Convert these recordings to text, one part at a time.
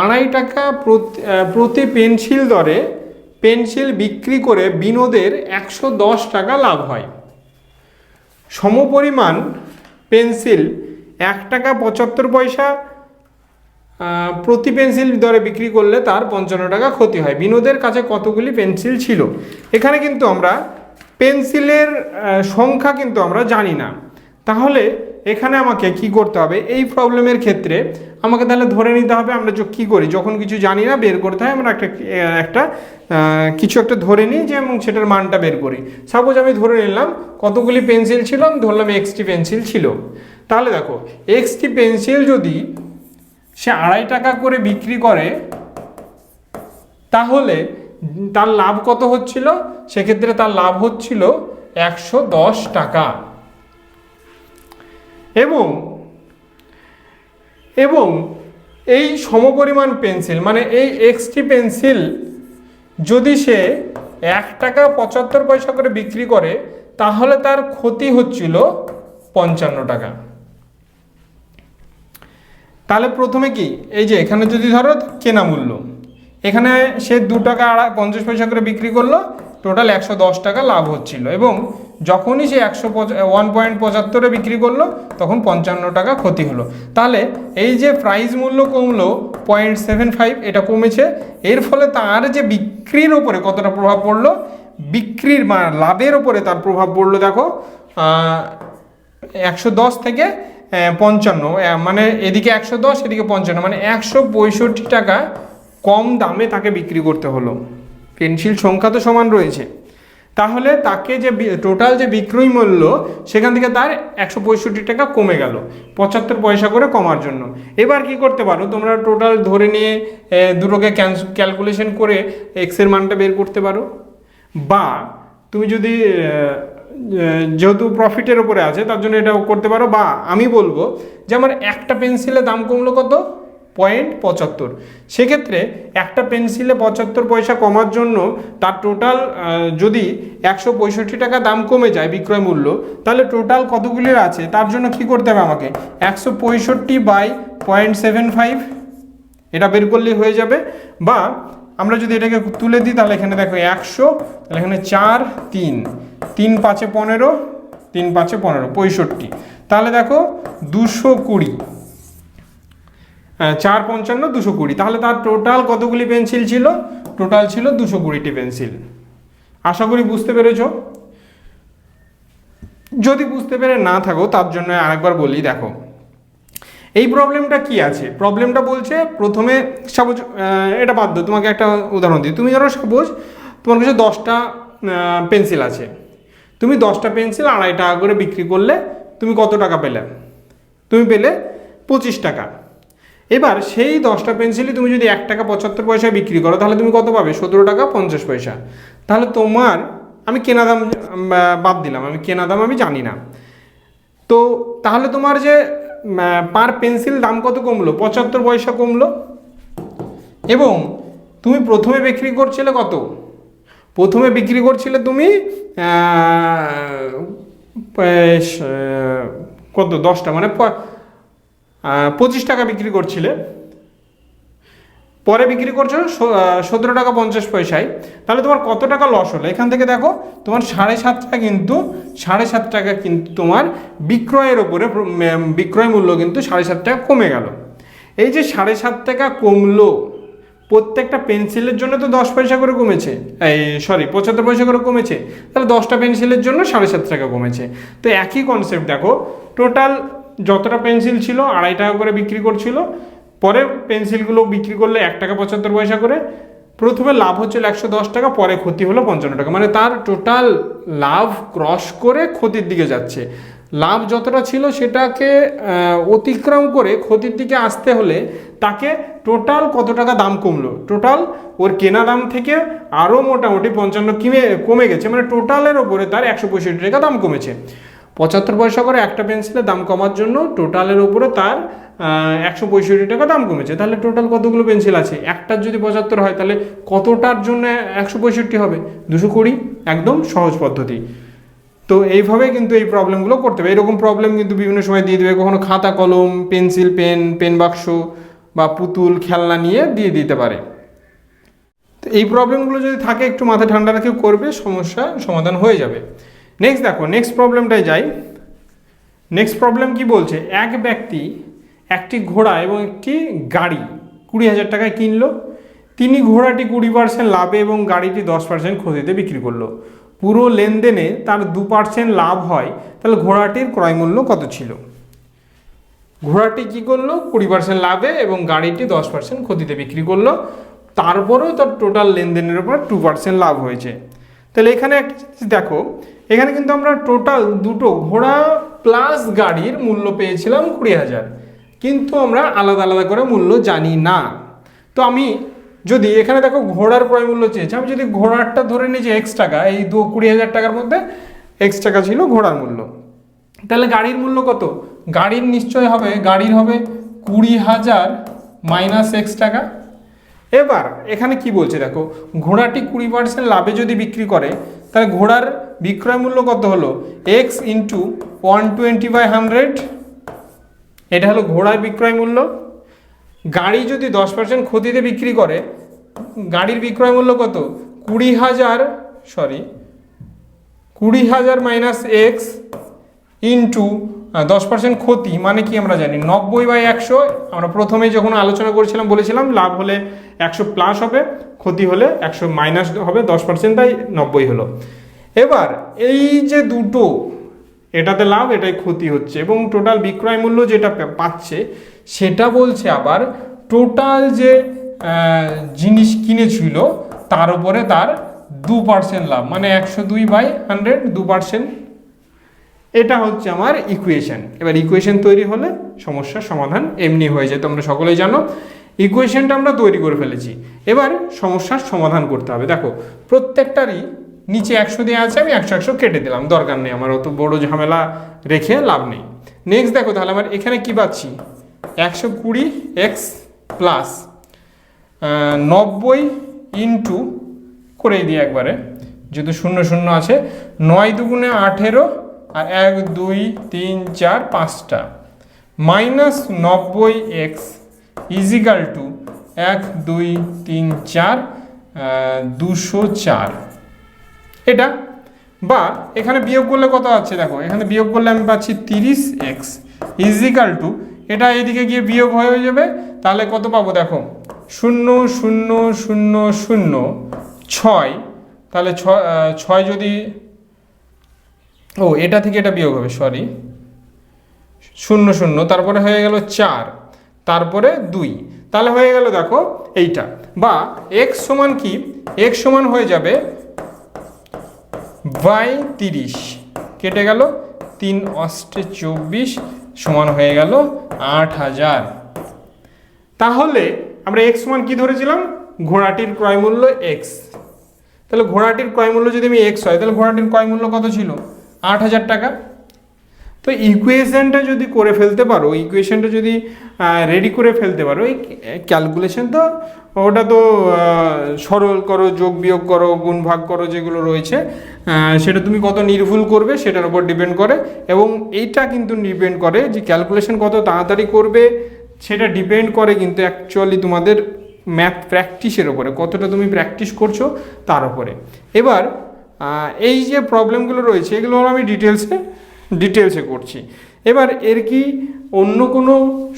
আড়াই টাকা প্রতি পেন্সিল দরে পেন্সিল বিক্রি করে বিনোদের একশো দশ টাকা লাভ হয়। সমপরিমাণ পেন্সিল এক টাকা পঁচাত্তর পয়সা প্রতি পেন্সিল দরে বিক্রি করলে তার পঞ্চান্ন টাকা ক্ষতি হয়। বিনোদের কাছে কতগুলি পেন্সিল ছিল? এখানে কিন্তু আমরা পেন্সিলের সংখ্যা কিন্তু আমরা জানি না। তাহলে এখানে আমাকে কি করতে হবে? এই প্রবলেমের ক্ষেত্রে আমাকে তাহলে ধরে নিতে হবে আমরা কী করি? যখন কিছু জানি না, বের করতে হয়, আমরা একটা একটা কিছু একটা ধরে নিই যে, এবং সেটার মানটা বের করি। সাপোজ আমি ধরে নিলাম, কতগুলি পেন্সিল ছিল? আমি ধরলাম এক্সটি পেন্সিল ছিল। তাহলে দেখো এক্সটি পেন্সিল যদি সে আড়াই টাকা করে বিক্রি করে, তাহলে তার লাভ কত হচ্ছিল? সেক্ষেত্রে তার লাভ হচ্ছিল একশো দশ টাকা। এবং এবং এই সমপরিমাণ পেন্সিল মানে এই এক্সটি পেন্সিল যদি সে এক টাকা পঁচাত্তর পয়সা করে বিক্রি করে, তাহলে তার ক্ষতি হচ্ছিল পঞ্চান্ন টাকা। তাহলে প্রথমে কি? এই যে এখানে যদি ধরো কেনা মূল্য, এখানে সে দু টাকা আড়াই পঞ্চাশ পয়সা করে বিক্রি করল, টোটাল একশো দশ টাকা লাভ হচ্ছিল এবং যখনই সে একশো ওয়ান পয়েন্ট পঁচাত্তরে বিক্রি করল, তখন পঞ্চান্ন টাকা ক্ষতি হলো। তাহলে এই যে প্রাইস মূল্য কমলো পয়েন্ট সেভেন ফাইভ এটা কমেছে। এর ফলে তার যে বিক্রির ওপরে কতটা প্রভাব পড়ল, বিক্রির বা লাভের ওপরে তার প্রভাব পড়ল, দেখো একশো দশ থেকে পঞ্চান্ন। মানে এদিকে একশো দশ, এদিকে পঞ্চান্ন। মানে একশো পঁয়ষট্টি টাকা কম দামে তাকে বিক্রি করতে হলো। পেন্সিল সংখ্যা তো সমান রয়েছে। তাহলে তাকে যে টোটাল যে বিক্রয় মূল্য, সেখান থেকে তার একশো পঁয়ষট্টি টাকা কমে গেল, পঁচাত্তর পয়সা করে কমার জন্য। এবার কি করতে পারো? তোমরা টোটাল ধরে নিয়ে দুটোকে ক্যালকুলেশন করে এক্সের মানটা বের করতে পারো। বা, তুমি যদি যেহেতু প্রফিটের উপরে আছে, তার জন্য এটাও করতে পারো। বা, আমি বলব যে আমার একটা পেন্সিলের দাম কমলো কত? পয়েন্ট পঁচাত্তর। সেক্ষেত্রে একটা পেন্সিলে পঁচাত্তর পয়সা কমার জন্য তার টোটাল যদি একশো পঁয়ষট্টি টাকা দাম কমে যায় বিক্রয় মূল্য, তাহলে টোটাল কতগুলির আছে? তার জন্য কি করতে হবে আমাকে? একশো পঁয়ষট্টি বাই পয়েন্ট সেভেন ফাইভ এটা বের করলেই হয়ে যাবে। বা আমরা যদি এটাকে তুলে দিই, তাহলে এখানে দেখো একশো, তাহলে এখানে চার, তিন। তিন পাঁচে পনেরো, তিন পাঁচে পনেরো, পঁয়ষট্টি। তাহলে দেখো দুশো কুড়ি। চার পঞ্চান্ন দুশো কুড়ি। তাহলে তার টোটাল কতগুলি পেন্সিল ছিল? টোটাল ছিল দুশো কুড়িটি পেন্সিল আশা করি বুঝতে পেরেছ? যদি বুঝতে পেরে না থাকো, তার জন্য আরেকবার বলি, দেখো। এই প্রবলেমটা কি আছে? প্রবলেমটা বলছে, প্রথমে সাপোজ এটা দাও, তোমাকে একটা উদাহরণ দিই। তুমি ধরো সাপোজ তোমার কাছে দশটা পেন্সিল আছে। তুমি দশটা পেন্সিল আড়াই টাকা করে বিক্রি করলে, তুমি কত টাকা পেলে? তুমি পেলে পঁচিশ টাকা। এবার সেই দশটা পেন্সিলই তুমি যদি এক টাকা পঁচাত্তর পয়সায় বিক্রি করো, তাহলে তুমি কত পাবে? সতেরো টাকা পঞ্চাশ পয়সা। তাহলে তোমার, আমি কেনা দাম বাদ দিলাম, আমি কেনা দাম আমি জানি না। তো তাহলে তোমার যে পার পেন্সিল দাম কত কমলো? পঁচাত্তর পয়সা কমলো। এবং তুমি প্রথমে বিক্রি করছিলে কত? প্রথমে বিক্রি করছিলে তুমি কত? দশটা মানে পঁচিশ টাকা বিক্রি করছিলে। পরে বিক্রি করছ সতেরো টাকা পঞ্চাশ পয়সায়। তাহলে তোমার কত টাকা লস হলো? এখান থেকে দেখো, তোমার সাড়ে সাত টাকা কিন্তু, সাড়ে সাত টাকা কিন্তু তোমার বিক্রয়ের ওপরে প্র- বিক্রয় মূল্য কিন্তু সাড়ে সাত টাকা কমে গেল। এই যে সাড়ে সাত টাকা কমলো, প্রত্যেকটা পেন্সিলের জন্য তো দশ পয়সা করে কমেছে। এই সরি পঁচাত্তর পয়সা করে কমেছে। তাহলে দশটা পেন্সিলের জন্য সাড়ে সাত টাকা কমেছে। তো একই কনসেপ্ট দেখো টোটাল যতটা পেন্সিল ছিল, আড়াই টাকা করে বিক্রি করছিল। পরে পেন্সিলগুলো বিক্রি করলে এক টাকা পঁচাত্তর পয়সা করে। প্রথমে লাভ হচ্ছিল একশো দশ টাকা, পরে ক্ষতি হলো পঞ্চান্ন টাকা। মানে তার টোটাল লাভ ক্রস করে ক্ষতির দিকে যাচ্ছে। লাভ যতটা ছিল সেটাকে অতিক্রম করে ক্ষতির দিকে আসতে হলে তাকে টোটাল কত টাকা দাম কমলো? টোটাল ওর কেনা দাম থেকে আরও মোটামুটি পঞ্চান্ন কিমে, কমে গেছে। মানে টোটালের ওপরে তার একশো পঁয়ষট্টি টাকা দাম কমেছে। পঁচাত্তর পয়সা করে একটা পেন্সিলের দাম কমার জন্য টোটালের ওপরে তার একশো পঁয়ষট্টি টাকা দাম কমেছে। তাহলে টোটাল কতগুলো পেন্সিল আছে? একটার যদি পঁচাত্তর হয়, তাহলে কতটার জন্য একশো পঁয়ষট্টি হবে? দুশো কুড়ি? একদম সহজ পদ্ধতি। তো এইভাবে কিন্তু এই প্রবলেমগুলো করতে হবে। এরকম প্রবলেম কিন্তু বিভিন্ন সময় দিয়ে দেবে। কখনো খাতা, কলম, পেন্সিল, পেন পেন বাক্স বা পুতুল, খেলনা নিয়ে দিয়ে দিতে পারে। তো এই প্রবলেমগুলো যদি থাকে, একটু মাথা ঠান্ডা রেখে করবে, সমস্যা সমাধান হয়ে যাবে। নেক্সট দেখো নেক্সট প্রবলেমটায় যাই। নেক্সট প্রবলেম কি বলছে? এক ব্যক্তি একটি ঘোড়া এবং একটি গাড়ি কুড়ি হাজার টাকায় কিনলো। তিনি ঘোড়াটি কুড়ি পার্সেন্ট লাভে এবং গাড়িটি দশ পার্সেন্ট ক্ষতিতে বিক্রি করল। পুরো লেনদেনে তার দু পার্সেন্ট লাভ হয়। তাহলে ঘোড়াটির ক্রয় মূল্য কত ছিল? ঘোড়াটি কি করল? কুড়ি পার্সেন্ট লাভে এবং গাড়িটি দশ পার্সেন্ট ক্ষতিতে বিক্রি করল। তারপরেও তার টোটাল লেনদেনের উপর টু পার্সেন্ট লাভ হয়েছে। তাহলে এখানে একটা জিনিস দেখো এখানে কিন্তু আমরা টোটাল দুটো ঘোড়া প্লাস গাড়ির মূল্য পেয়েছিলাম কুড়ি হাজার। কিন্তু আমরা আলাদা আলাদা করে মূল্য জানি না। তো আমি যদি এখানে দেখো ঘোড়ার ক্রয় মূল্য চেয়েছি, আমি যদি ঘোড়ারটা ধরে নিই যে এক্স টাকা, এই দু কুড়ি হাজার টাকার মধ্যে এক্স টাকা ছিল ঘোড়ার মূল্য। তাহলে গাড়ির মূল্য কত? গাড়ির নিশ্চয় হবে, গাড়ির হবে কুড়ি হাজার মাইনাস এক্স টাকা। এবার এখানে কি বলছে দেখো, ঘোড়াটি কুড়ি পার্সেন্ট লাভে যদি বিক্রি করে তাহলে ঘোড়ার বিক্রয় মূল্য কত হলো? X into one twenty by hundred এটা হলো ঘোড়ার বিক্রয় মূল্য। গাড়ি যদি দশ পার্সেন্ট ক্ষতিতে বিক্রি করে, গাড়ির বিক্রয় মূল্য কত? কুড়ি হাজার সরি কুড়ি হাজার মাইনাস এক্স ইন্টু দশ পার্সেন্ট ক্ষতি মানে কি আমরা জানি? নব্বই বাই একশো। আমরা প্রথমে যখন আলোচনা করেছিলাম, বলেছিলাম লাভ হলে একশো প্লাস হবে। ক্ষতি হলে একশো মাইনাস হবে, দশ পার্সেন্ট তাই নব্বই হলো। এবার এই যে দুটো, এটাতে লাভ, এটাই ক্ষতি হচ্ছে এবং টোটাল বিক্রয় মূল্য যেটা পাচ্ছে, সেটা বলছে আবার টোটাল যে জিনিস কিনেছিল, তার উপরে তার দু পার্সেন্ট লাভ মানে একশো দুই বাই হান্ড্রেড দু পার্সেন্ট এটা হচ্ছে আমার ইকুয়েশন এবার ইকুয়েশন তৈরি হলে সমস্যার সমাধান এমনি হয়ে যায়, তোমরা সকলেই জানো। ইকুয়েশনটা আমরা তৈরি করে ফেলেছি। এবার সমস্যার সমাধান করতে হবে। দেখো, প্রত্যেকটারই নিচে একশো দেওয়া আছে, আমি একশো একশো কেটে দিলাম, দরকার নেই, আমার অত বড় ঝামেলা রেখে লাভ নেই। নেক্সট দেখো তাহলে আমার এখানে কি পাচ্ছি? একশো কুড়ি এক্স প্লাস নব্বই ইন্টু করে দিই একবারে, যেহেতু শূন্য শূন্য আছে, নয় দুগুণে আঠেরো আর এক, দুই, তিন, চার, পাঁচটা মাইনাস নব্বই এক্স ইজিক্যাল টু এক, দুই, তিন, চার দুশো চার। এটা? বা এখানে বিয়োগ করলে কত আছে? দেখো, এখানে বিয়োগ করলে আমি পাচ্ছি তিরিশ এক্স ইজিক্যাল টু এটা এদিকে গিয়ে বিয়োগ হয়ে যাবে, তাহলে কত পাবো দেখো? শূন্য শূন্য শূন্য শূন্য, ছয়। তাহলে ছয় যদি, ও, এটা থেকে এটা বিয়োগ হবে সরি শূন্য শূন্য, তারপরে হয়ে গেল চার। তারপরে দুই। তাহলে হয়ে গেল দেখো এইটা। বা এক্স সমান কি? এক্স সমান হয়ে যাবে বাই তিরিশ। কেটে গেল তিন অষ্টে চব্বিশ সমান হয়ে গেল আট হাজার। তাহলে আমরা এক্স সমান কি ধরেছিলাম? ঘোড়াটির ক্রয় মূল্য এক্স তাহলে ঘোড়াটির ক্রয় মূল্য যদি আমি এক্স হয়, তাহলে ঘোড়াটির ক্রয় মূল্য কত ছিল? আট হাজার টাকা। তো ইকুয়েশনটা যদি করে ফেলতে পারো ইকুয়েশনটা যদি রেডি করে ফেলতে পারো, এই ক্যালকুলেশন তো ওটা তো সরল করো, যোগ বিয়োগ করো, গুণ ভাগ করো যেগুলো রয়েছে সেটা তুমি কত নির্ভুল করবে সেটার উপর ডিপেন্ড করে এবং এইটা কিন্তু ডিপেন্ড করে যে ক্যালকুলেশন কত তাড়াতাড়ি করবে, সেটা ডিপেন্ড করে কিন্তু অ্যাকচুয়ালি তোমাদের ম্যাথ প্র্যাকটিসের ওপরে কতটা তুমি প্র্যাকটিস করছ তার উপরে। এবার এই যে প্রবলেমগুলো রয়েছে, এগুলো আমি ডিটেলসে ডিটেলসে করছি। এবার এর কি অন্য কোনো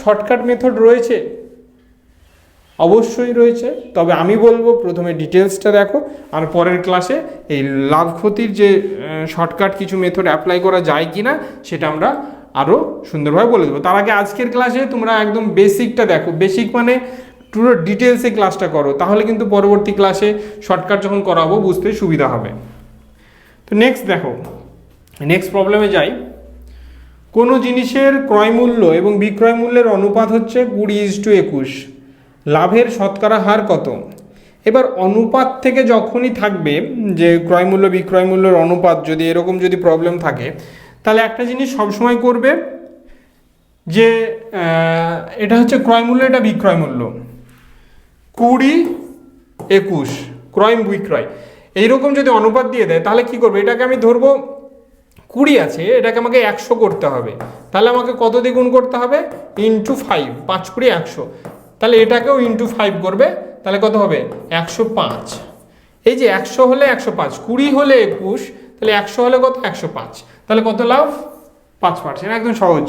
শর্টকাট মেথড রয়েছে? অবশ্যই রয়েছে, তবে আমি বলব প্রথমে ডিটেলসটা দেখো, আর পরের ক্লাসে এই লাভ ক্ষতির যে শর্টকাট কিছু মেথড অ্যাপ্লাই করা যায় কি না সেটা আমরা আরও সুন্দরভাবে বলে দেবো। তার আগে আজকের ক্লাসে তোমরা একদম বেসিকটা দেখো। বেসিক মানে পুরো ডিটেলসে ক্লাসটা করো, তাহলে কিন্তু পরবর্তী ক্লাসে শর্টকাট যখন করাবো, বুঝতে সুবিধা হবে। তো নেক্সট দেখো নেক্সট প্রবলেমে যাই। কোনো জিনিসের ক্রয় মূল্য এবং বিক্রয় মূল্যের অনুপাত হচ্ছে কুড়ি ইজ টু একুশ। লাভের শতকরা হার কত? এবার অনুপাত থেকে যখনই থাকবে যে ক্রয় মূল্য, বিক্রয় মূল্যের অনুপাত যদি এরকম যদি প্রবলেম থাকে, তাহলে একটা জিনিস সবসময় করবে যে এটা হচ্ছে ক্রয় মূল্য, এটা বিক্রয় মূল্য। কুড়ি একুশ, ক্রয় বিক্রয়। এইরকম যদি অনুপাত দিয়ে দেয়, তাহলে কি করবে? এটাকে আমি ধরবো কুড়ি আছে, এটাকে আমাকে একশো করতে হবে। তাহলে আমাকে কত দিয়ে গুণ করতে হবে? ইন্টু ফাইভ পাঁচ কুড়ি একশো। তাহলে এটাকেও ইন্টু ফাইভ করবে, তাহলে কত হবে? একশো পাঁচ। এই যে একশো হলে একশো পাঁচ, কুড়ি হলে একুশ, তাহলে একশো হলে কত? একশো পাঁচ। তাহলে কত লাভ? পাঁচ পার্সেন্ট একদম সহজ।